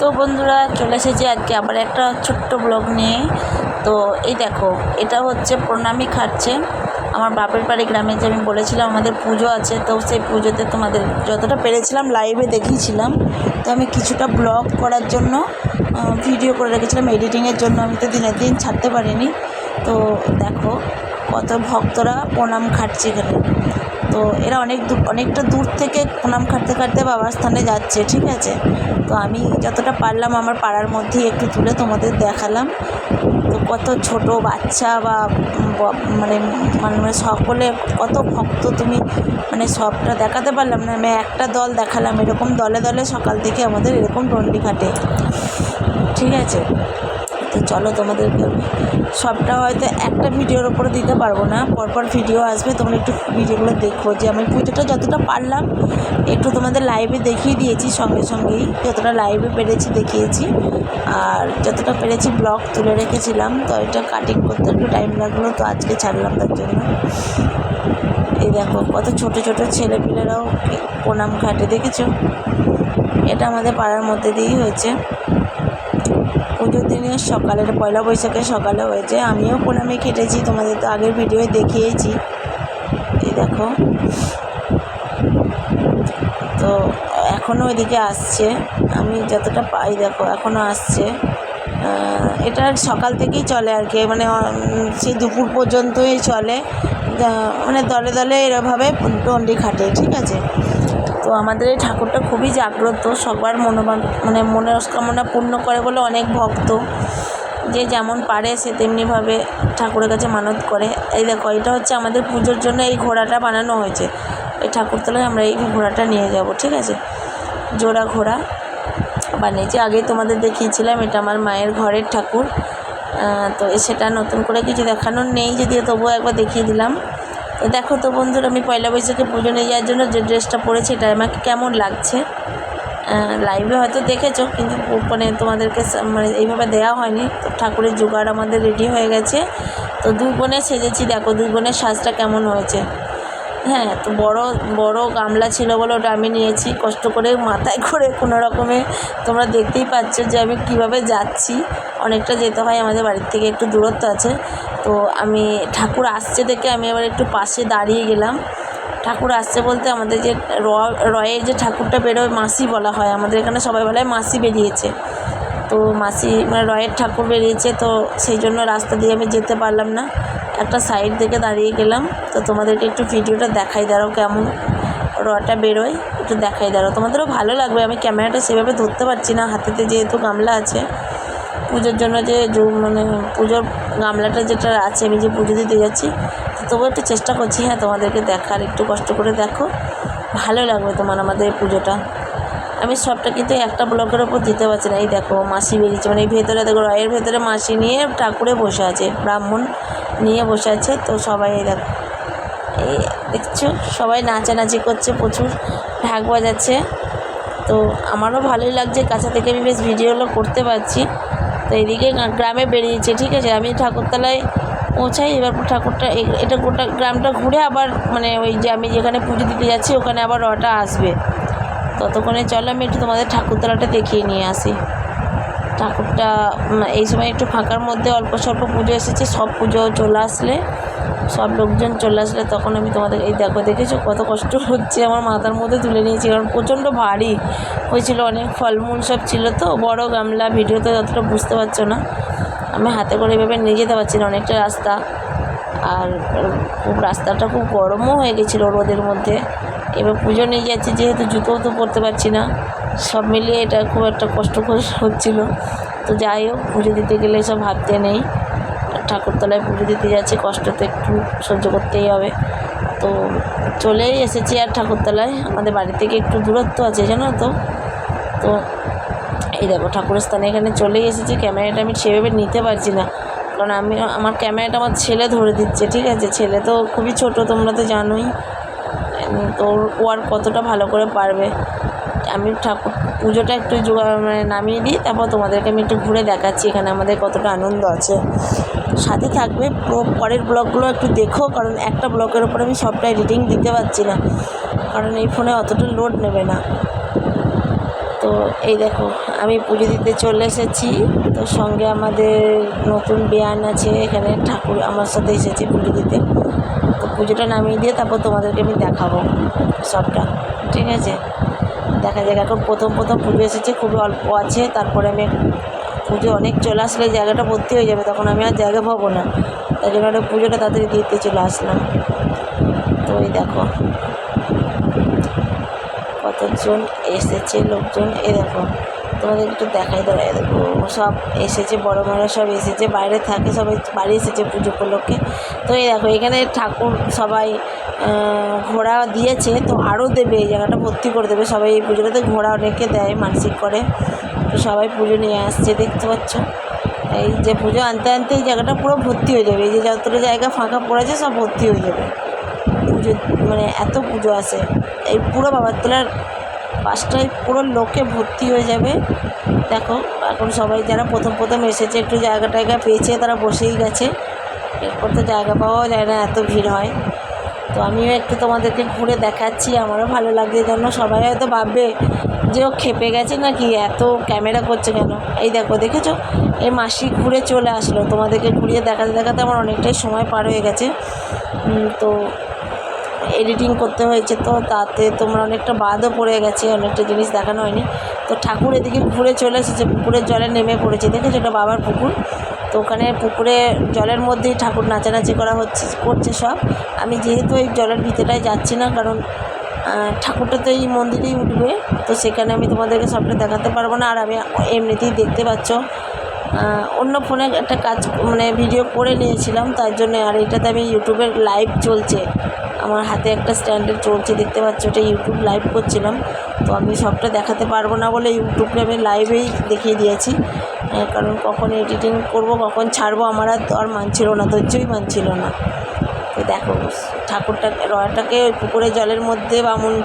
তো বন্ধুরা চলে এসেছি আজকে আবার একটা ছোট্ট ব্লগ নিয়ে। তো এই দেখো, এটা হচ্ছে প্রণামী খাচ্ছে। আমার বাপের বাড়ি গ্রামে যে আমি বলেছিলাম আমাদের পুজো আছে, তো সেই পুজোতে তোমাদের যতটা পেরেছিলাম লাইভে দেখিয়েছিলাম। তো আমি কিছুটা ব্লগ করার জন্য ভিডিও করে রেখেছিলাম। এডিটিংয়ের জন্য আমি তো দিনের দিন ছাড়তে পারিনি। তো দেখো, কত ভক্তরা প্রণাম খাটছে এখানে। তো এরা অনেক অনেকটা দূর থেকে প্রণাম খাটতে খাটতে বাবার স্থানে যাচ্ছে, ঠিক আছে? তো আমি যতটা পারলাম আমার পাড়ার মধ্যেই একটু তুলে তোমাদের দেখালাম। তো কত ছোট বাচ্চা বা ব- মানে মানে সকলে কত ভক্ত তুমি মানে সবটা দেখাতে পারলাম না। আমি একটা দল দেখালাম, এরকম দলে দলে সকাল থেকে আমাদের এরকম ডন্ডি খাটে, ঠিক আছে? তো চলো তোমাদেরকে সবটা হয়তো একটা ভিডিওর ওপরে দিতে পারব না। পরপর ভিডিও আসবে, তোমরা একটু ভিডিওগুলো দেখো যে আমি পুজোটা যতটা পারলাম, একটু তোমাদের লাইভে দেখিয়ে দিয়েছি, সঙ্গে সঙ্গেই যতটা লাইভে পেরেছি দেখিয়েছি। আর যতটা পেরেছি ব্লগ তুলে রেখেছিলাম, তো এটা কাটিং করতে একটু টাইম লাগল, তো আজকে ছাড়লাম তার জন্য। এই দেখো কত ছোট ছোট ছেলেপিলেরাও প্রণাম ঘাটে, দেখেছ? এটা আমাদের পাড়ার মধ্যে দিয়েই হয়েছে। পুজোর দিনের সকালের পয়লা বৈশাখের সকালে হয়েছে। আমিও প্রণামে কেটেছি তোমাদের তো আগের ভিডিওয়ে দেখিয়েছি। এই দেখো। তো এখনও ওইদিকে আসছে। আমি যতটা পাই দেখো এখনও আসছে। এটা সকাল থেকেই চলে আর কি মানে সেই দুপুর পর্যন্তই চলে। মানে দলে দলে এরভাবে ডন্ডি খাটে, ঠিক আছে? তো আমাদের এই ঠাকুরটা খুবই জাগ্রত, সবার মনোবান মানে মনের মনস্কামনা পূর্ণ করে বলে অনেক ভক্ত। যে যেমন পারে সে তেমনিভাবে ঠাকুরের কাছে মানত করে। এই দেখো, এটা হচ্ছে আমাদের পুজোর জন্য এই ঘোড়াটা বানানো হয়েছে। এই ঠাকুরতলায় আমরা এই ঘোড়াটা নিয়ে যাব, ঠিক আছে? জোড়া ঘোড়া বানিয়েছি আগেই তোমাদের দেখিয়েছিলাম, এটা আমার মায়ের ঘরের ঠাকুর। তো সেটা নতুন করে কিছু দেখানোর নেই, যদিও তবুও একবার দেখিয়ে দিলাম। তো দেখো তো বন্ধুরা, আমি পয়লা বৈশাখে পুজো নিয়ে যাওয়ার জন্য যে ড্রেসটা পরেছি, এটা আমাকে কেমন লাগছে? লাইভে হয়তো দেখেছ, কিন্তু মানে তোমাদেরকে মানে এইভাবে দেওয়া হয়নি। তো ঠাকুরের জোগাড় আমাদের রেডি হয়ে গেছে। তো দুই বোনে সেজেছি, দেখো দুই বোনের সাজটা কেমন হয়েছে। হ্যাঁ তো বড় বড় গামলা ছিল বলে ওটা আমি নিয়েছি। কষ্ট করে মাথায় করে কোনো রকমে তোমরা দেখতেই পাচ্ছ যে আমি কীভাবে যাচ্ছি। অনেকটা যেতে হয়, আমাদের বাড়ির থেকে একটু দূরত্ব আছে। তো আমি, ঠাকুর আসছে দেখে আমি এবার একটু পাশে দাঁড়িয়ে গেলাম। ঠাকুর আসছে বলতে আমাদের যে র, রয়ের যে ঠাকুরটা বেরোয়, মাসি বলা হয়। আমাদের এখানে সবাই বলে মাসি বেরিয়েছে। তো মাসি মানে রয়ের ঠাকুর বেরিয়েছে, তো সেই জন্য রাস্তা দিয়ে আমি যেতে পারলাম না। একটা সাইড থেকে দাঁড়িয়ে গেলাম। তো তোমাদেরকে একটু ভিডিওটা দেখাই দাঁড়াও কেমন রটা বেরোয়। একটু দেখাই দাঁড়াও। তোমাদেরও ভালো লাগবে। আমি ক্যামেরাটা সেভাবে ধরতে পারছি না। হাতেতে যেহেতু গামলা আছে। পুজোর জন্য যে মানে পুজোর গামলাটা যেটা আছে, আমি যে পুজো দিতে যাচ্ছি, তো তবুও একটু চেষ্টা করছি। হ্যাঁ তোমাদেরকে দেখার, একটু কষ্ট করে দেখো। ভালো লাগবে তোমার আমাদের পুজোটা। আমি সবটা কিন্তু একটা ব্লকের ওপর দিতে পারছি না। এই দেখো মাসি বেরিয়েছে। মানে এই ভেতরে দেখো, রয়ের ভেতরে মাসি নিয়ে ঠাকুরে বসে আছে। ব্রাহ্মণ নিয়ে বসে আছে, তো সবাই দেখো। এই দেখছ, সবাই নাচানাচি করছে, প্রচুর ঢাক বাজাচ্ছে। তো আমারও ভালোই লাগছে, কাছা থেকে আমি বেশ ভিডিওগুলো করতে পারছি। তো এদিকে গ্রামে বেরিয়েছে, ঠিক আছে? আমি ঠাকুরতলায় পৌঁছাই, এবার ঠাকুরটা এটা গোটা গ্রামটা ঘুরে আবার মানে ওই যে আমি যেখানে পুজো দিতে যাচ্ছি, ওখানে আবার রটা আসবে। ততক্ষণে চলো, আমি একটু তোমাদের ঠাকুরতলাটা দেখিয়ে নিয়ে আসি। ঠাকুরটা এই সময় একটু ফাঁকার মধ্যে অল্প স্বল্প পুজো এসেছে, সব পুজো চলে আসলে, সব লোকজন চলে আসলে তখন আমি তোমাদের, এই দেখো দেখেছ কত কষ্ট হচ্ছে, আমার মাথার মধ্যে তুলে নিয়েছি, কারণ প্রচণ্ড ভারী হয়েছিল, অনেক ফলমূল সব ছিল তো, বড় গামলা ভিডিওতে যতটা বুঝতে পারছ না, আমি হাতে করে এভাবে নিয়ে যেতে পারছি না, অনেকটা রাস্তা, আর খুব রাস্তাটা খুব গরমও হয়ে গেছিল রোদের মধ্যে, এবার পুজো নিয়ে যাচ্ছি, যেহেতু জুতোও তো পরতে পারছি না সব মিলিয়ে এটা খুব একটা কষ্টকর হচ্ছিল। তো যাই হোক, পুজো দিতে গেলে সব ভাবতে নেই। ঠাকুরতলায় পুজো দিতে যাচ্ছি কষ্ট তো একটু সহ্য করতেই হবে। তো চলেই এসেছি আর ঠাকুরতলায়। আমাদের বাড়ি থেকে একটু দূরত্ব আছে, জানো তো? তো এই দেখো, ঠাকুরের স্থানে এখানে চলেই এসেছি। ক্যামেরাটা আমি সেভাবে নিতে পারছি না। কারণ আমি, আমার ক্যামেরাটা আমার ছেলে ধরে দিচ্ছে, ঠিক আছে? ছেলে তো খুবই ছোট, তোমরা তো জানোই। তো ও আর কতটা ভালো করে পারবে। আমি ঠাকুর, পুজোটা একটু মানে নামিয়ে দিই, তারপর তোমাদেরকে আমি একটু ঘুরে দেখাচ্ছি এখানে আমাদের কতটা আনন্দ আছে। সাথে থাকবে পরের ব্লগগুলো একটু দেখো, কারণ একটা ব্লগের উপর আমি সবটা এডিটিং দিতে পারছি না, কারণ এই ফোনে অতটা লোড নেবে না। তো এই দেখো, আমি পুজো দিতে চলে এসেছি, তো সঙ্গে আমাদের নতুন বেয়ান আছে, এখানে ঠাকুর আমার সাথে এসেছে পুজো দিতে। তো পুজোটা নামিয়ে দিয়ে তারপর তোমাদেরকে আমি দেখাবো সবটা, ঠিক আছে? দেখা যাক এখন প্রথম প্রথম পুজো এসেছে খুবই অল্প আছে। তারপরে আমি পুজো অনেক চলে আসলে জায়গাটা ভর্তি হয়ে যাবে। তখন আমি আর জায়গা পাবো না। তাই জন্য একটা পুজোটা তাড়াতাড়ি দিতে চলে আসলাম। তো ওই দেখো। কতজন এসেছে, লোকজন? এ দেখো। তোমাদের একটু দেখাই দাঁড়ায় দেখো, সব এসেছে, বড় বড়ো সব এসেছে, বাইরে থাকে সবাই, বাড়ি এসেছে পুজো উপলক্ষে। তো এই দেখো, এখানে ঠাকুর সবাই ঘোড়া দিয়েছে, তো আরও দেবে, এই জায়গাটা ভর্তি করে দেবে। সবাই এই পুজোটাতে ঘোড়া অনেকে দেয়, মানসিক করে। তো সবাই পুজো নিয়ে আসছে, দেখতে পাচ্ছ? এই যে পুজো আনতে আনতে এই জায়গাটা পুরো ভর্তি হয়ে যাবে। এই যে যতটা জায়গা ফাঁকা পড়েছে সব ভর্তি হয়ে যাবে। পুজো মানে এত পুজো আসে এই পুরো বাবাতলার পাঁচটায় পুরো লোকে ভর্তি হয়ে যাবে। দেখো, এখন সবাই যারা প্রথম প্রথম এসেছে, একটু জায়গা টায়গা পেয়েছে, তারা বসেই গেছে। এরপর তো জায়গা পাওয়াও যায় না, এত ভিড় হয়। তো আমিও একটু তোমাদেরকে ঘুরে দেখাচ্ছি, আমারও ভালো লাগছে। যেন সবাই হয়তো ভাববে যে ও খেপে গেছে নাকি, এত ক্যামেরা করছে কেন? এই দেখো, দেখেছ? এই মাসি ঘুরে চলে আসলো। তোমাদেরকে ঘুরিয়ে দেখাতে দেখাতে আমার অনেকটাই সময় পার হয়ে গেছে। তো এডিটিং করতে হয়েছে, তো তাতে তোমরা অনেকটা বাদও পড়ে গেছে, অনেকটা জিনিস দেখানো হয়নি। তো ঠাকুর এদিকে ঘুরে চলে এসেছে, পুকুরের জলে নেমে পড়েছে। দেখেছ এটা বাবার পুকুর? তো ওখানে পুকুরে জলের মধ্যেই ঠাকুর নাচানাচি করা হচ্ছে, করছে সব। আমি যেহেতু এই জলের ভিতরটায় যাচ্ছি না, কারণ ঠাকুরটা তো এই মন্দিরেই উঠবে, তো সেখানে আমি তোমাদেরকে সবটা দেখাতে পারব না। আর আমি এমনিতেই দেখতে পাচ্ছ অন্য ফোনে একটা কাজ মানে ভিডিও করে নিয়েছিলাম, তার জন্য আর এটাতে আমি ইউটিউবের লাইভ চলছে। আমার হাতে একটা স্ট্যান্ডে চলছে, দেখতে পাচ্ছ ওটা ইউটিউব লাইভ করছিলাম। তো আমি সবটা দেখাতে পারব না বলে ইউটিউবে আমি লাইভেই দেখিয়ে দিয়েছি। কারণ কখন এডিটিং করব, কখন ছাড়বো আমার আর আর মানছিল না, ধৈর্যই মানছিল না। তো দেখো, ঠাকুরটাকে, রয়টাকে ওই পুকুরে জলের মধ্যে বামুন